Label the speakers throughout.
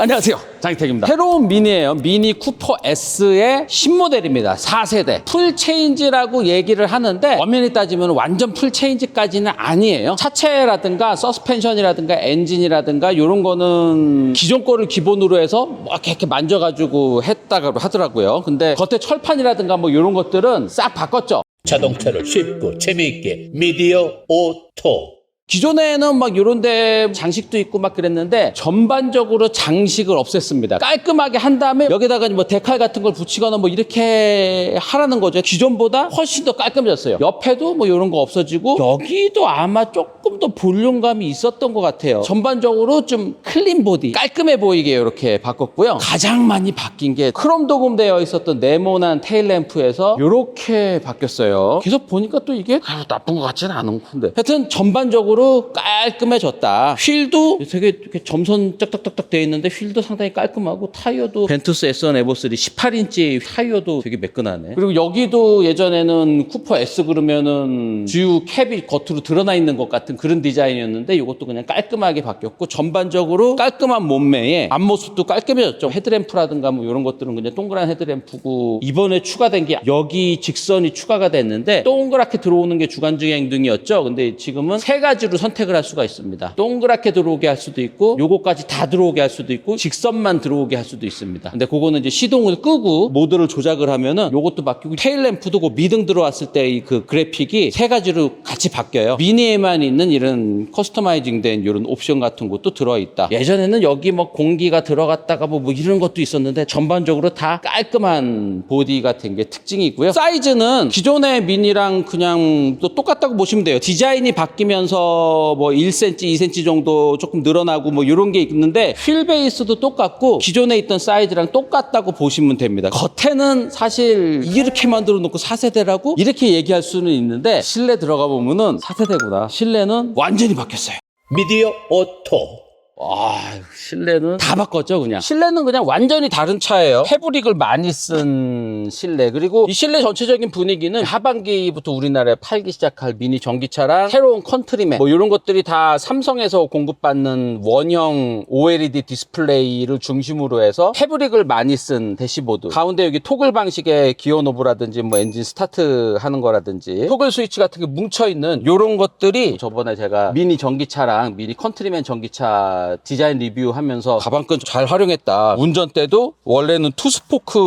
Speaker 1: 안녕하세요. 장희택입니다. 새로운 미니예요. 미니 쿠퍼 S의 신모델입니다. 4세대. 풀 체인지라고 얘기를 하는데 엄연히 따지면 완전 풀 체인지까지는 아니에요. 차체라든가 서스펜션이라든가 엔진이라든가 이런 거는 기존 거를 기본으로 해서 뭐 이렇게, 이렇게 만져가지고 했다고 하더라고요. 근데 겉에 철판이라든가 뭐 이런 것들은 싹 바꿨죠.
Speaker 2: 자동차를 쉽고 재미있게 미디어 오토
Speaker 1: 기존에는 막 요런데 장식도 있고 막 그랬는데 전반적으로 장식을 없앴습니다. 깔끔하게 한 다음에 여기다가 뭐 데칼 같은 걸 붙이거나 뭐 이렇게 하라는 거죠. 기존보다 훨씬 더 깔끔해졌어요. 옆에도 뭐 요런 거 없어지고 여기도 아마 조금 더 볼륨감이 있었던 것 같아요. 전반적으로 좀 클린 보디, 깔끔해 보이게 이렇게 바꿨고요. 가장 많이 바뀐 게 크롬 도금되어 있었던 네모난 테일 램프에서 이렇게 바뀌었어요. 계속 보니까 또 이게 나쁜 것 같지는 않은 건데. 하여튼 전반적으로 깔끔해졌다. 휠도 되게 이렇게 점선 짝딱딱딱 되어 있는데 휠도 상당히 깔끔하고 타이어도 벤투스 S1 에보3 18인치 타이어도 되게 매끈하네. 그리고 여기도 예전에는 쿠퍼 S 그러면은 주유 캡이 겉으로 드러나 있는 것 같은 그런 디자인이었는데 이것도 그냥 깔끔하게 바뀌었고 전반적으로 깔끔한 몸매에 앞모습도 깔끔해졌죠. 헤드램프라든가 뭐 이런 것들은 그냥 동그란 헤드램프고 이번에 추가된 게 여기 직선이 추가가 됐는데 동그랗게 들어오는 게 주간주행 행등이었죠. 근데 지금은 세 가지로 선택을 할 수가 있습니다. 동그랗게 들어오게 할 수도 있고 요거까지 다 들어오게 할 수도 있고 직선만 들어오게 할 수도 있습니다. 근데 그거는 이제 시동을 끄고 모드를 조작을 하면은 요것도 바뀌고 테일 램프도 그 미등 들어왔을 때이그 그래픽이 세 가지로 같이 바뀌어요. 미니에만 있는 이런 커스터마이징 된 이런 옵션 같은 것도 들어있다. 예전에는 여기 뭐 공기가 들어갔다가 뭐, 뭐 이런 것도 있었는데 전반적으로 다 깔끔한 보디 같은 게 특징이고요. 사이즈는 기존의 미니랑 그냥 또 똑같다고 보시면 돼요. 디자인이 바뀌면서 뭐 1cm, 2cm 정도 조금 늘어나고 뭐 이런 게 있는데 휠 베이스도 똑같고 기존에 있던 사이즈랑 똑같다고 보시면 됩니다. 겉에는 사실 이렇게 만들어 놓고 4세대라고 이렇게 얘기할 수는 있는데 실내 들어가 보면은 4세대구나. 실내는 완전히 바뀌었어요.
Speaker 2: 미디어 오토
Speaker 1: 아, 실내는 다 바꿨죠, 그냥. 실내는 그냥 완전히 다른 차예요. 패브릭을 많이 쓴 실내. 그리고 이 실내 전체적인 분위기는 하반기부터 우리나라에 팔기 시작할 미니 전기차랑 새로운 컨트리맨 뭐 이런 것들이 다 삼성에서 공급받는 원형 OLED 디스플레이를 중심으로 해서 패브릭을 많이 쓴 대시보드. 가운데 여기 토글 방식의 기어 노브라든지 뭐 엔진 스타트 하는 거라든지 토글 스위치 같은 게 뭉쳐 있는 이런 것들이 저번에 제가 미니 전기차랑 미니 컨트리맨 전기차 디자인 리뷰하면서 가방끈 잘 활용했다. 운전대도 원래는 투스포크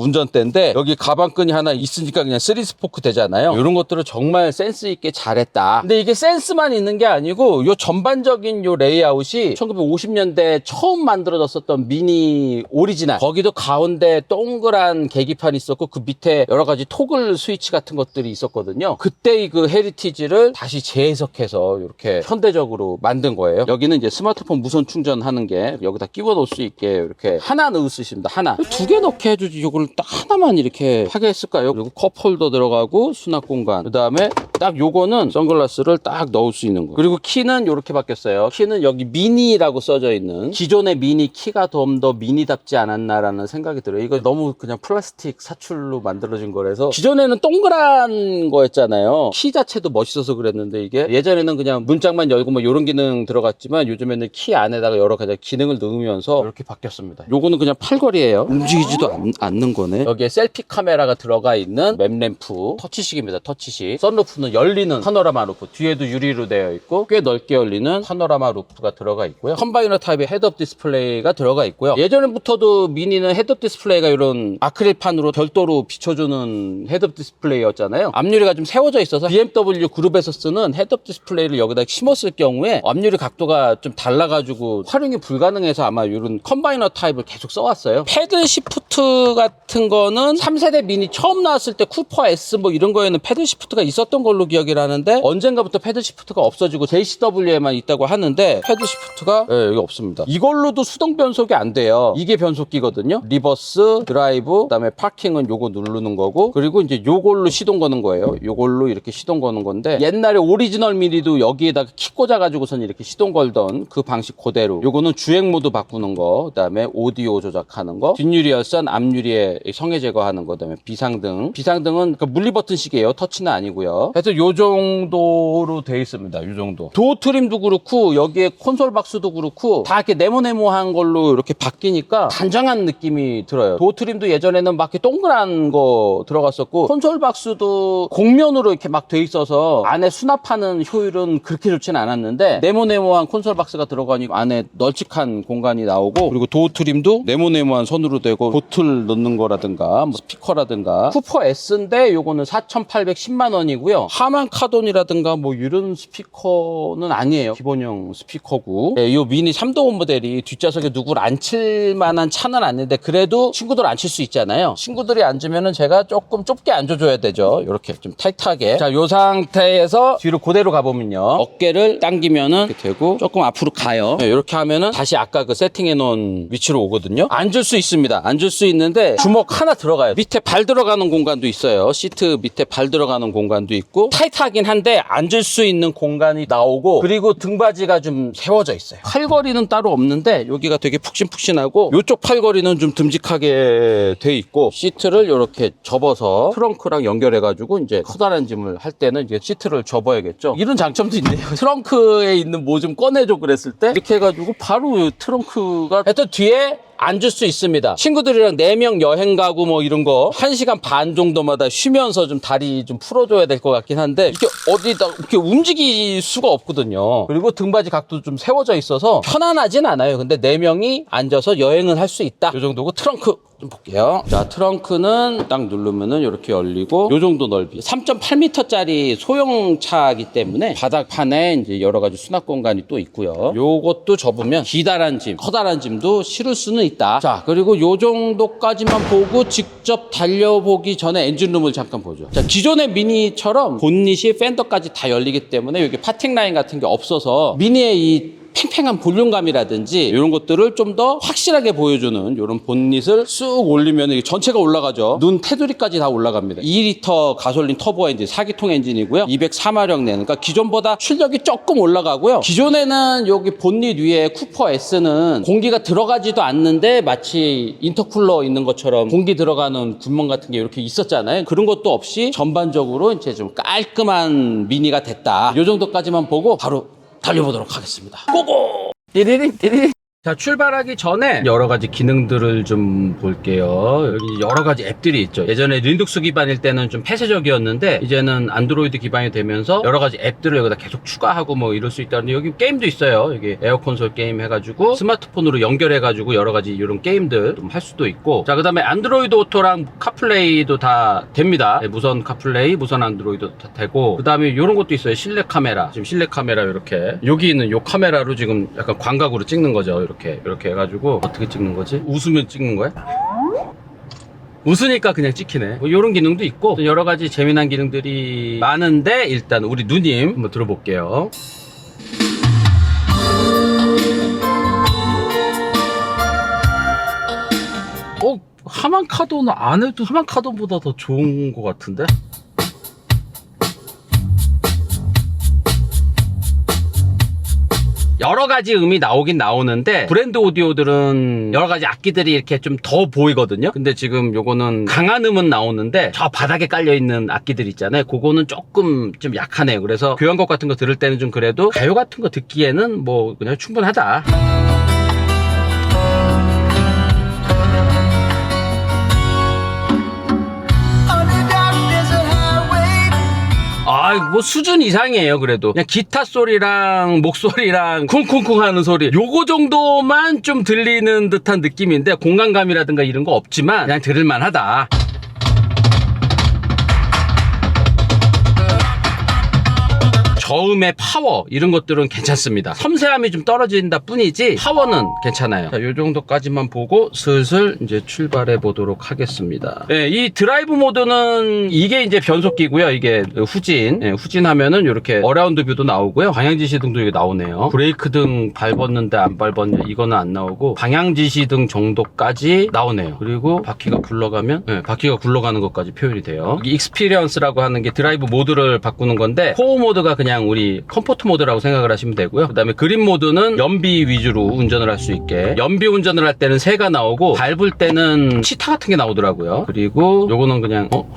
Speaker 1: 운전대인데 여기 가방끈이 하나 있으니까 그냥 쓰리스포크 되잖아요. 이런 것들을 정말 센스 있게 잘했다. 근데 이게 센스만 있는 게 아니고 요 전반적인 요 레이아웃이 1950년대 처음 만들어졌었던 미니 오리지널 거기도 가운데 동그란 계기판이 있었고 그 밑에 여러 가지 토글 스위치 같은 것들이 있었거든요. 그때의 그 헤리티지를 다시 재해석해서 이렇게 현대적으로 만든 거예요. 여기는 이제 스마트폰 무선 충전하는 게 여기다 끼워 놓을 수 있게 이렇게 하나 넣을 수 있습니다. 하나. 두 개 넣게 해주지 이걸 딱 하나만 이렇게 하게 했을까요? 그리고 컵 홀더 들어가고 수납 공간. 그 다음에 딱 요거는 선글라스를 딱 넣을 수 있는 거. 그리고 키는 이렇게 바뀌었어요. 키는 여기 미니라고 써져 있는 기존의 미니 키가 좀 더 미니답지 않았나라는 생각이 들어요. 이거 너무 그냥 플라스틱 사출로 만들어진 거라서 기존에는 동그란 거였잖아요. 키 자체도 멋있어서 그랬는데 이게 예전에는 그냥 문짝만 열고 뭐 이런 기능 들어갔지만 요즘에는 키 안에다가 여러 가지 기능을 넣으면서 이렇게 바뀌었습니다. 요거는 그냥 팔걸이에요. 움직이지도 않, 않는 거네. 여기에 셀피 카메라가 들어가 있는 맵램프 터치식입니다. 터치식. 썬루프는 열리는 파노라마 루프. 뒤에도 유리로 되어 있고 꽤 넓게 열리는 파노라마 루프가 들어가 있고요. 컴바이너 타입의 헤드업 디스플레이가 들어가 있고요. 예전부터도 미니는 헤드업 디스플레이가 이런 아크릴판으로 별도로 비춰주는 헤드업 디스플레이였잖아요. 앞유리가 좀 세워져 있어서 BMW 그룹에서 쓰는 헤드업 디스플레이를 여기다 심었을 경우에 앞유리 각도가 좀 달라가 지고 활용이 불가능해서 아마 이런 컴바이너 타입을 계속 써왔어요. 패들 시프트 같은 거는 3세대 미니 처음 나왔을 때 쿠퍼 S 뭐 이런 거에는 패들 시프트가 있었던 걸로 기억이 나는데 언젠가부터 패들 시프트가 없어지고 JCW에만 있다고 하는데 패들 시프트가 예, 여기 없습니다. 이걸로도 수동 변속이 안 돼요. 이게 변속기거든요. 리버스, 드라이브, 그다음에 파킹은 요거 누르는 거고 그리고 이제 요걸로 시동 거는 거예요. 요걸로 이렇게 시동 거는 건데 옛날에 오리지널 미니도 여기에다가 키 꽂아 가지고선 이렇게 시동 걸던 그 방식 그대로 요거는 주행 모드 바꾸는 거 그다음에 오디오 조작하는 거 뒷유리 열선 앞유리에 성해 제거하는 거 그다음에 비상등 비상등은 그 물리 버튼식이에요 터치는 아니고요 하여튼 요 정도로 돼 있습니다. 요 정도. 도어 트림도 그렇고 여기에 콘솔 박스도 그렇고 다 이렇게 네모네모한 걸로 이렇게 바뀌니까 단정한 느낌이 들어요. 도어 트림도 예전에는 막 이렇게 동그란 거 들어갔었고 콘솔 박스도 곡면으로 이렇게 막 돼 있어서 안에 수납하는 효율은 그렇게 좋진 않았는데 네모네모한 콘솔 박스가 들어가 니까 안에 널찍한 공간이 나오고 그리고 도어 트림도 네모네모한 선으로 되고 보틀 넣는 거라든가 뭐 스피커라든가 쿠퍼 S인데 요거는 4,810만 원이고요. 하만 카돈이라든가 뭐 이런 스피커는 아니에요. 기본형 스피커고. 네, 요 미니 3도 모델이 뒷좌석에 누구를 앉힐 만한 차는 아닌데 그래도 친구들 앉힐 수 있잖아요. 친구들이 앉으면은 제가 조금 좁게 앉아줘야 되죠. 이렇게 좀 타이트하게. 자, 요 상태에서 뒤로 그대로 가보면요. 어깨를 당기면은 이렇게 되고 조금 앞으로 가요. 네, 이렇게 하면은 다시 아까 그 세팅해 놓은 위치로 오거든요. 앉을 수 있습니다. 앉을 수 있는데 주먹 하나 들어가요. 밑에 발 들어가는 공간도 있어요. 시트 밑에 발 들어가는 공간도 있고 타이트하긴 한데 앉을 수 있는 공간이 나오고 그리고 등받이가 좀 세워져 있어요. 팔걸이는 따로 없는데 여기가 되게 푹신푹신하고 이쪽 팔걸이는 좀 듬직하게 돼 있고 시트를 이렇게 접어서 트렁크랑 연결해 가지고 이제 커다란 짐을 할 때는 이제 시트를 접어야겠죠. 이런 장점도 있네요. 트렁크에 있는 뭐 좀 꺼내줘 그랬을 때 이렇게 해가지고 바로 이 트렁크가 하여튼 뒤에 앉을 수 있습니다. 친구들이랑 4명 여행 가고 뭐 이런 거 1시간 반 정도마다 쉬면서 좀 다리 좀 풀어줘야 될 것 같긴 한데 이렇게 어디다 이렇게 움직일 수가 없거든요. 그리고 등받이 각도 좀 세워져 있어서 편안하진 않아요. 근데 4명이 앉아서 여행을 할 수 있다. 이 정도고 트렁크 좀 볼게요. 자, 트렁크는 딱 누르면은 이렇게 열리고 요 정도 넓이. 3.8m짜리 소형 차이기 때문에 바닥판에 이제 여러 가지 수납 공간이 또 있고요. 요것도 접으면 기다란 짐, 커다란 짐도 실을 수는 있다. 자, 그리고 요 정도까지만 보고 직접 달려보기 전에 엔진룸을 잠깐 보죠. 자, 기존의 미니처럼 본닛이 팬더까지 다 열리기 때문에 여기 파팅 라인 같은 게 없어서 미니의 이 팽팽한 볼륨감이라든지 이런 것들을 좀 더 확실하게 보여주는 이런 본닛을 쑥 올리면 전체가 올라가죠. 눈 테두리까지 다 올라갑니다. 2리터 가솔린 터보 엔진 4기통 엔진이고요. 204마력 내는 그러니까 기존보다 출력이 조금 올라가고요. 기존에는 여기 본닛 위에 쿠퍼 S는 공기가 들어가지도 않는데 마치 인터쿨러 있는 것처럼 공기 들어가는 구멍 같은 게 이렇게 있었잖아요. 그런 것도 없이 전반적으로 이제 좀 깔끔한 미니가 됐다. 이 정도까지만 보고 바로 달려보도록 하겠습니다. 고고! 띠리링 띠리링 자 출발하기 전에 여러 가지 기능들을 좀 볼게요. 여기 여러 가지 앱들이 있죠. 예전에 린ук스 기반일 때는 좀 폐쇄적이었는데 이제는 안드로이드 기반이 되면서 여러 가지 앱들을 여기다 계속 추가하고 뭐 이럴 수 있다는데 여기 게임도 있어요. 여기 에어콘솔 게임 해가지고 스마트폰으로 연결해 가지고 여러 가지 이런 게임들 좀 할 수도 있고. 자 그 다음에 안드로이드 오토랑 카플레이도 다 됩니다. 네, 무선 카플레이 무선 안드로이드 다 되고. 그 다음에 이런 것도 있어요. 실내 카메라. 지금 실내 카메라 이렇게. 여기 있는 요 카메라로 지금 약간 광각으로 찍는 거죠 이렇게 이렇게 해가지고 어떻게 찍는 거지 웃으면 찍는 거야? 웃으니까 그냥 찍히네. 뭐 이런 기능도 있고 여러 가지 재미난 기능들이 많은데 일단 우리 누님 한번 들어볼게요. 어 하만 카도는 안 해도 하만 카도보다 더 좋은 것 같은데? 여러 가지 음이 나오긴 나오는데 브랜드 오디오들은 여러 가지 악기들이 이렇게 좀 더 보이거든요. 근데 지금 요거는 강한 음은 나오는데 저 바닥에 깔려 있는 악기들 있잖아요. 그거는 조금 좀 약하네요. 그래서 교향곡 같은 거 들을 때는 좀 그래도 가요 같은 거 듣기에는 뭐 그냥 충분하다. 아, 뭐 수준 이상이에요, 그래도. 그냥 기타 소리랑 목소리랑 쿵쿵쿵 하는 소리. 요거 정도만 좀 들리는 듯한 느낌인데 공간감이라든가 이런 거 없지만 그냥 들을만 하다. 저음의 파워 이런 것들은 괜찮습니다. 섬세함이 좀 떨어진다 뿐이지 파워는 괜찮아요. 자, 요 정도까지만 보고 슬슬 이제 출발해 보도록 하겠습니다. 예, 이 드라이브 모드는 이게 이제 변속기고요. 이게 후진. 예, 후진하면은 이렇게 어라운드 뷰도 나오고요. 방향 지시 등도 이게 나오네요. 브레이크 등 밟았는데 안 밟았냐 이거는 안 나오고 방향 지시 등 정도까지 나오네요. 그리고 바퀴가 굴러가면 예, 바퀴가 굴러가는 것까지 표현이 돼요. 이 익스피리언스라고 하는 게 드라이브 모드를 바꾸는 건데 코어 모드가 그냥 우리 컴포트 모드라고 생각을 하시면 되고요. 그 다음에 그린 모드는 연비 위주로 운전을 할 수 있게 연비 운전을 할 때는 새가 나오고 밟을 때는 치타 같은 게 나오더라고요. 그리고 요거는 그냥 어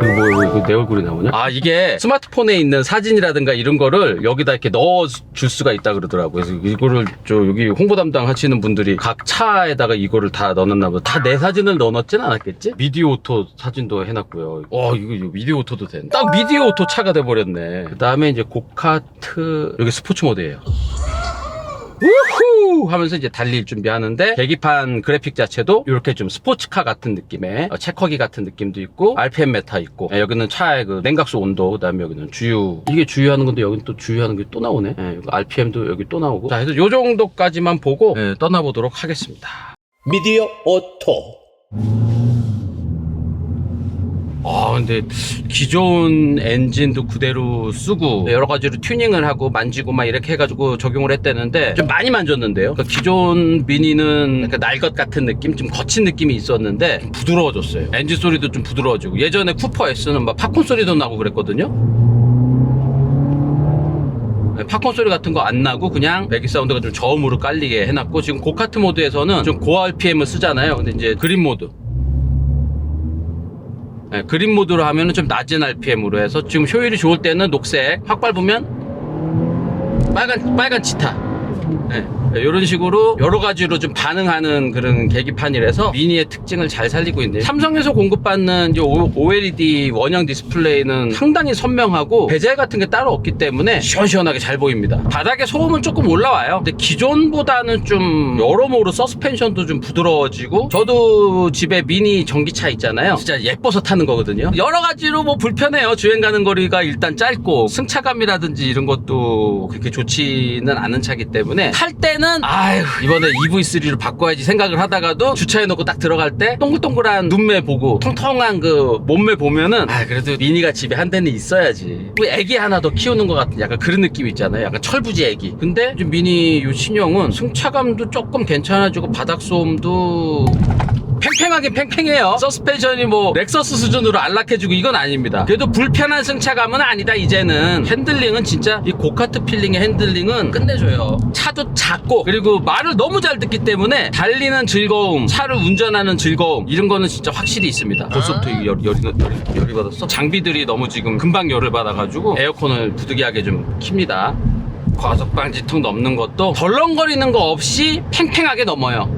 Speaker 1: 이거 뭐 이거 내 얼굴이 나오냐? 아 이게 스마트폰에 있는 사진이라든가 이런 거를 여기다 이렇게 넣어 줄 수가 있다 그러더라고요. 그래서 이거를 저 여기 홍보 담당 하시는 분들이 각 차에다가 이거를 다 넣어놨나 보다. 다 내 사진을 넣어놨진 않았겠지? 미디어 오토 사진도 해놨고요. 와 이거, 이거 미디어 오토도 되네. 딱 미디어 오토 차가 돼버렸네. 그 다음에 이제 고카트 여기 스포츠 모드예요. 우후! 하면서 이제 달릴 준비하는데 계기판 그래픽 자체도 이렇게 좀 스포츠카 같은 느낌의 어, 체커기 같은 느낌도 있고 RPM 메타 있고. 예, 여기는 차의 그 냉각수 온도 그다음에 여기는 주유. 이게 주유하는 건데 여기는 또 주유하는 게 또 나오네. 예, RPM도 여기 또 나오고. 자 그래서 요 정도까지만 보고 예, 떠나보도록 하겠습니다.
Speaker 2: 미디어 오토.
Speaker 1: 아 근데 기존 엔진도 그대로 쓰고 여러 가지로 튜닝을 하고 만지고 막 이렇게 해가지고 적용을 했다는데 좀 많이 만졌는데요. 그러니까 기존 미니는 약간 날것 같은 느낌, 좀 거친 느낌이 있었는데 좀 부드러워졌어요. 엔진 소리도 좀 부드러워지고 예전에 쿠퍼 S는 막 팝콘 소리도 나고 그랬거든요. 네, 팝콘 소리 같은 거 안 나고 그냥 배기 사운드가 좀 저음으로 깔리게 해놨고 지금 고카트 모드에서는 좀 고 RPM을 쓰잖아요. 근데 이제 그린 모드 네, 그린 모드로 하면은 좀 낮은 RPM으로 해서 지금 효율이 좋을 때는 녹색. 확 밟으면 빨간 빨간 치타 네, 이런 식으로 여러 가지로 좀 반응하는 그런 계기판이라서 미니의 특징을 잘 살리고 있네요. 삼성에서 공급받는 O- OLED 원형 디스플레이는 상당히 선명하고 베젤 같은 게 따로 없기 때문에 시원시원하게 잘 보입니다. 바닥에 소음은 조금 올라와요. 근데 기존보다는 좀 여러모로 서스펜션도 좀 부드러워지고 저도 집에 미니 전기차 있잖아요. 진짜 예뻐서 타는 거거든요. 여러 가지로 뭐 불편해요. 주행 가는 거리가 일단 짧고 승차감이라든지 이런 것도 그렇게 좋지는 않은 차기 때문에 탈 때는 아휴 이번에 EV3로 바꿔야지 생각을 하다가도 주차해놓고 딱 들어갈 때 동글동글한 눈매 보고 통통한 그 몸매 보면은 아 그래도 미니가 집에 한 대는 있어야지. 뭐 애기 하나 더 키우는 것 같은 약간 그런 느낌 있잖아요. 약간 철부지 애기. 근데 좀 미니 요 신형은 승차감도 조금 괜찮아지고 바닥 소음도 팽팽하긴 팽팽해요. 서스펜션이 뭐 렉서스 수준으로 안락해주고 이건 아닙니다. 그래도 불편한 승차감은 아니다 이제는. 핸들링은 진짜 이 고카트 필링의 핸들링은 끝내줘요. 차도 작고 그리고 말을 너무 잘 듣기 때문에 달리는 즐거움, 차를 운전하는 즐거움 이런 거는 진짜 확실히 있습니다. 벌써부터 이게 열, 열이, 열이, 열이 받았어? 장비들이 너무 지금 금방 열을 받아가지고 에어컨을 부득이하게 좀 킵니다. 과속 방지턱 넘는 것도 덜렁거리는 거 없이 팽팽하게 넘어요.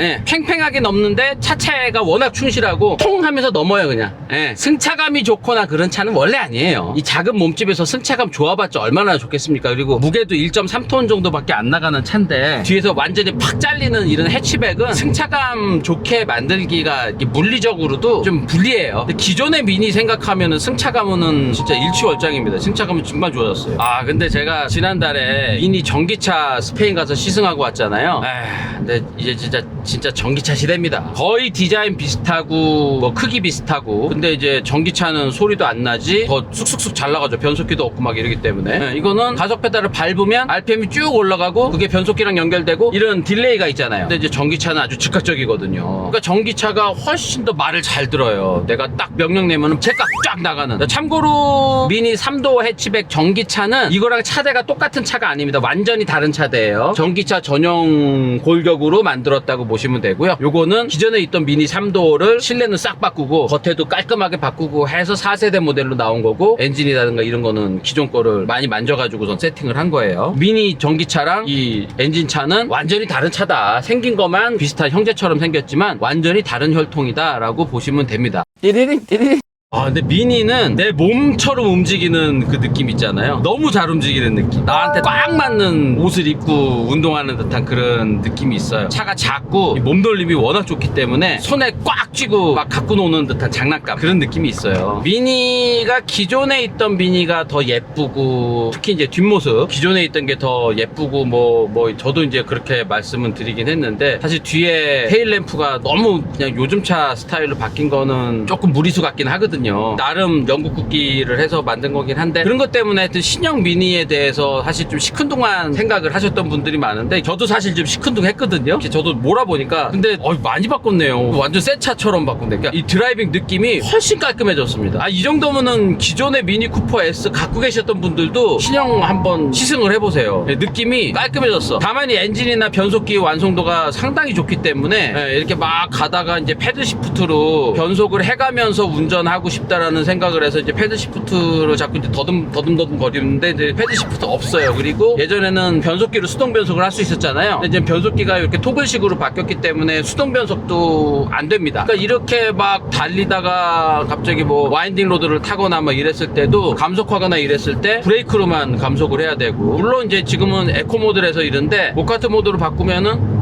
Speaker 1: 예, 팽팽하게 넘는데 차체가 워낙 충실하고 통 하면서 넘어요 그냥. 예, 승차감이 좋거나 그런 차는 원래 아니에요. 이 작은 몸집에서 승차감 좋아봤자 얼마나 좋겠습니까? 그리고 무게도 1.3톤 정도밖에 안 나가는 차인데 뒤에서 완전히 팍 잘리는 이런 해치백은 승차감 좋게 만들기가 물리적으로도 좀 불리해요. 기존의 미니 생각하면은 승차감은 진짜 일치월장입니다. 승차감은 정말 좋아졌어요. 아 근데 제가 지난달에 미니 전기차 스페인 가서 시승하고 왔잖아요. 에휴, 근데 이제 진짜 진짜 전기차 시대입니다. 거의 디자인 비슷하고 뭐 크기 비슷하고 근데 이제 전기차는 소리도 안 나지 더 쑥쑥쑥 잘 나가죠. 변속기도 없고 막 이러기 때문에 네, 이거는 가속 페달을 밟으면 RPM이 쭉 올라가고 그게 변속기랑 연결되고 이런 딜레이가 있잖아요. 근데 이제 전기차는 아주 즉각적이거든요. 그러니까 전기차가 훨씬 더 말을 잘 들어요. 내가 딱 명령 내면은 제깍 쫙 나가는. 참고로 미니 3도 해치백 전기차는 이거랑 차대가 똑같은 차가 아닙니다. 완전히 다른 차대예요. 전기차 전용 골격으로 만들었다고 보시면 되고요. 요거는 기존에 있던 미니 3도를 실내는 싹 바꾸고 겉에도 깔끔하게 바꾸고 해서 4세대 모델로 나온 거고 엔진이라든가 이런 거는 기존 거를 많이 만져가지고선 세팅을 한 거예요. 미니 전기차랑 이 엔진차는 완전히 다른 차다. 생긴 것만 비슷한 형제처럼 생겼지만 완전히 다른 혈통이다 라고 보시면 됩니다. 띠리링 띠리링 아 근데 미니는 내 몸처럼 움직이는 그 느낌 있잖아요. 너무 잘 움직이는 느낌. 나한테 꽉 맞는 옷을 입고 운동하는 듯한 그런 느낌이 있어요. 차가 작고 이 몸돌림이 워낙 좋기 때문에 손에 꽉 쥐고 막 갖고 노는 듯한 장난감 그런 느낌이 있어요. 미니가 기존에 있던 미니가 더 예쁘고 특히 이제 뒷모습. 기존에 있던 게 더 예쁘고 뭐뭐 저도 이제 그렇게 말씀은 드리긴 했는데 사실 뒤에 테일램프가 너무 그냥 요즘 차 스타일로 바뀐 거는 조금 무리수 같긴 하거든요 나름 영국 국기를 해서 만든 거긴 한데 그런 것 때문에 하여튼 신형 미니에 대해서 사실 좀 시큰둥한 생각을 하셨던 분들이 많은데 저도 사실 좀 시큰둥했거든요. 저도 몰아보니까 근데 어, 많이 바꿨네요. 완전 새 차처럼 바꾼데 그러니까 이 드라이빙 느낌이 훨씬 깔끔해졌습니다. 아, 이 정도면은 기존의 미니 쿠퍼 S 갖고 계셨던 분들도 신형 한번 시승을 해보세요. 예, 느낌이 깔끔해졌어. 다만 이 엔진이나 변속기 완성도가 상당히 좋기 때문에 예, 이렇게 막 가다가 이제 패드 시프트로 변속을 해가면서 운전하고 하고 싶다라는 생각을 해서 이제 패드 시프트를 자꾸 이제 더듬 더듬더듬 거리는데 이제 패드 시프트 없어요. 그리고 예전에는 변속기로 수동 변속을 할 수 있었잖아요. 근데 이제 변속기가 이렇게 토글식으로 바뀌었기 때문에 수동 변속도 안 됩니다. 그러니까 이렇게 막 달리다가 갑자기 뭐 와인딩 로드를 타거나 막 이랬을 때도 감속하거나 이랬을 때 브레이크로만 감속을 해야 되고 물론 이제 지금은 에코 모드라서 이런데 고카트 모드로 바꾸면은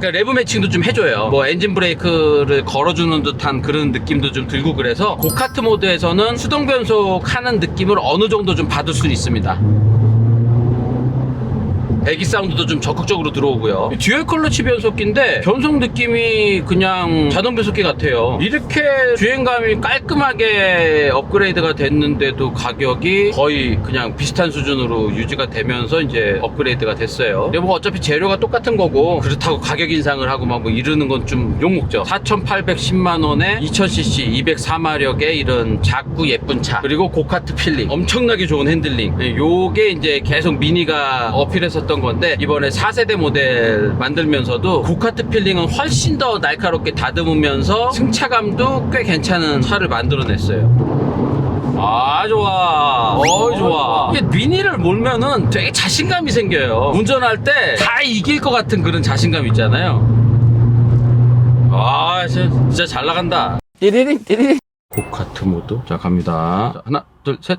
Speaker 1: 그러니까 레브 매칭도 좀 해줘요. 뭐 엔진 브레이크를 걸어주는 듯한 그런 느낌도 좀 들고 그래서 고카트 모드에서는 수동 변속 하는 느낌을 어느 정도 좀 받을 수 있습니다. 배기 사운드도 좀 적극적으로 들어오고요. 듀얼 클러치 변속기인데 변속 느낌이 그냥 자동 변속기 같아요. 이렇게 주행감이 깔끔하게 업그레이드가 됐는데도 가격이 거의 그냥 비슷한 수준으로 유지가 되면서 이제 업그레이드가 됐어요. 근데 뭐 어차피 재료가 똑같은 거고 그렇다고 가격 인상을 하고 막 뭐 이러는 건 좀 욕먹죠. 4,810만 원에 2,000cc 204마력의 이런 작고 예쁜 차 그리고 고카트 필링 엄청나게 좋은 핸들링 네, 요게 이제 계속 미니가 어필 했었던 건데 이번에 4세대 모델 만들면서도 고카트 필링은 훨씬 더 날카롭게 다듬으면서 승차감도 꽤 괜찮은 차를 만들어냈어요. 아 좋아. 어 좋아. 이게 미니를 몰면은 되게 자신감이 생겨요. 운전할 때 다 이길 것 같은 그런 자신감 있잖아요. 아 진짜, 진짜 잘 나간다. 띠리링 띠리링. 고카트 모드. 자 갑니다. 자, 하나 둘셋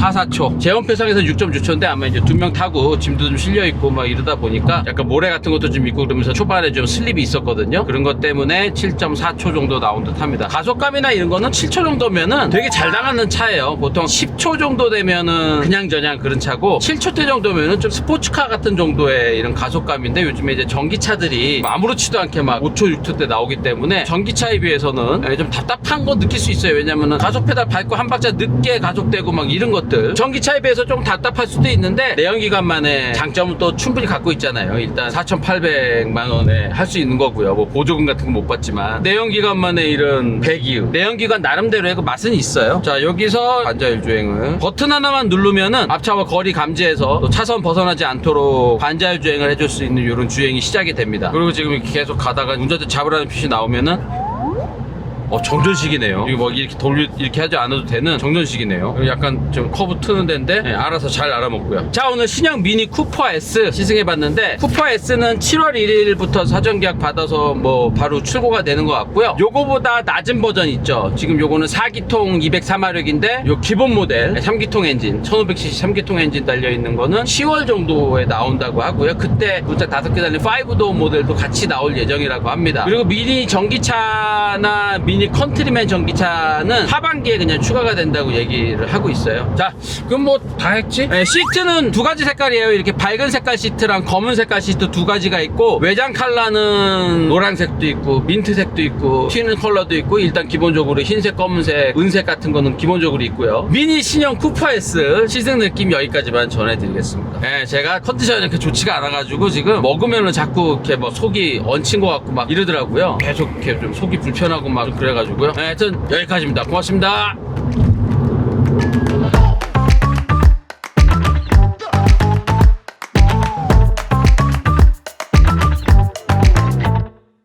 Speaker 1: 7.44초. 제원표상에서 6.6초인데 아마 이제 두 명 타고 짐도 좀 실려 있고 막 이러다 보니까 약간 모래 같은 것도 좀 있고 그러면서 초반에 좀 슬립이 있었거든요. 그런 것 때문에 7.4초 정도 나온 듯 합니다. 가속감이나 이런 거는 7초 정도면은 되게 잘 나가는 차예요. 보통 10초 정도 되면은 그냥 저냥 그런 차고 7초 대 정도면은 좀 스포츠카 같은 정도의 이런 가속감인데 요즘에 이제 전기차들이 아무렇지도 않게 막 5초, 6초 대 나오기 때문에 전기차에 비해서는 좀 답답한 거 느낄 수 있어요. 왜냐면은 가속 페달 밟고 한 박자 늦게 가속되고 막 이런 것들 전기차에 비해서 좀 답답할 수도 있는데 내연기관만의 장점은 또 충분히 갖고 있잖아요. 일단 4,800만 원에 할 수 있는 거고요. 뭐 보조금 같은 거 못 받지만 내연기관만의 이런 배기음 내연기관 나름대로의 그 맛은 있어요. 자 여기서 반자율 주행을 버튼 하나만 누르면은 앞차와 거리 감지해서 또 차선 벗어나지 않도록 반자율 주행을 해줄 수 있는 이런 주행이 시작이 됩니다. 그리고 지금 계속 가다가 운전대 잡으라는 표시 나오면은 어 정전식이네요. 이거 뭐 이렇게 돌 이렇게 하지 않아도 되는 정전식이네요. 약간 좀 커브 트는 데인데 네, 알아서 잘 알아먹고요. 자 오늘 신형 미니 쿠퍼 S 시승해봤는데 쿠퍼 S는 7월 1일부터 사전 계약 받아서 뭐 바로 출고가 되는 것 같고요. 요거보다 낮은 버전 있죠. 지금 요거는 4기통 204마력인데 요 기본 모델 3기통 엔진 1500cc 3기통 엔진 달려 있는 거는 10월 정도에 나온다고 하고요. 그때 문짝 5개 달린 5도어 모델도 같이 나올 예정이라고 합니다. 그리고 미니 전기차나 미니 컨트리맨 전기차는 하반기에 그냥 추가가 된다고 얘기를 하고 있어요. 자, 그럼 뭐 다 했지? 네, 시트는 두 가지 색깔이에요. 이렇게 밝은 색깔 시트랑 검은 색깔 시트 두 가지가 있고 외장 컬러는 노란색도 있고 민트색도 있고 튀는 컬러도 있고 일단 기본적으로 흰색, 검은색, 은색 같은 거는 기본적으로 있고요. 미니 신형 쿠퍼 S 시승 느낌 여기까지만 전해드리겠습니다. 네, 제가 컨디션이 이렇게 좋지가 않아가지고 지금 먹으면은 자꾸 이렇게 뭐 속이 얹힌 것 같고 막 이러더라고요. 계속 이렇게 좀 속이 불편하고 막 그래가지고요. 네, 하여튼 여기까지입니다. 고맙습니다.